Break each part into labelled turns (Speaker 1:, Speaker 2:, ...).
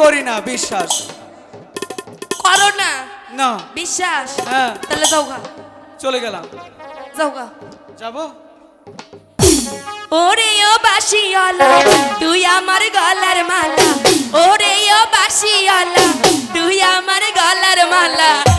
Speaker 1: করি না বিশ্বাস।
Speaker 2: করো না।
Speaker 1: না।
Speaker 2: বিশ্বাস?
Speaker 1: হ্যাঁ।
Speaker 2: তাহলে যাও গা।
Speaker 1: চলে গেলাম।
Speaker 2: যাও গা।
Speaker 1: যাব?
Speaker 2: ওরে ও বাসিওয়ালা তুই আমার গলার মালা। ওরে ও বাসিওয়ালা তুই আমার গলার মালা।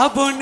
Speaker 1: শ্রাবণ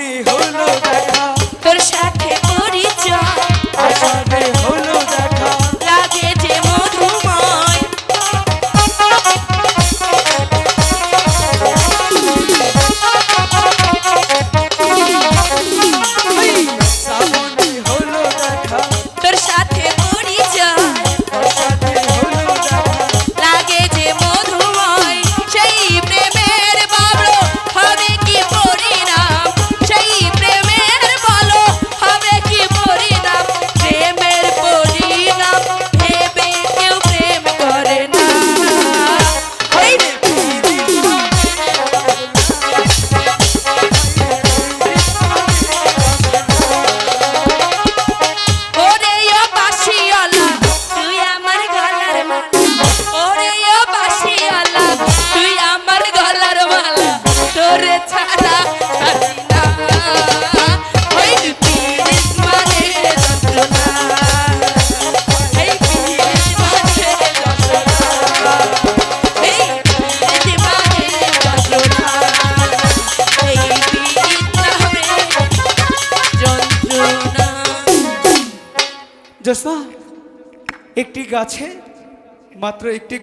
Speaker 1: একটি গাছে মাত্র একটি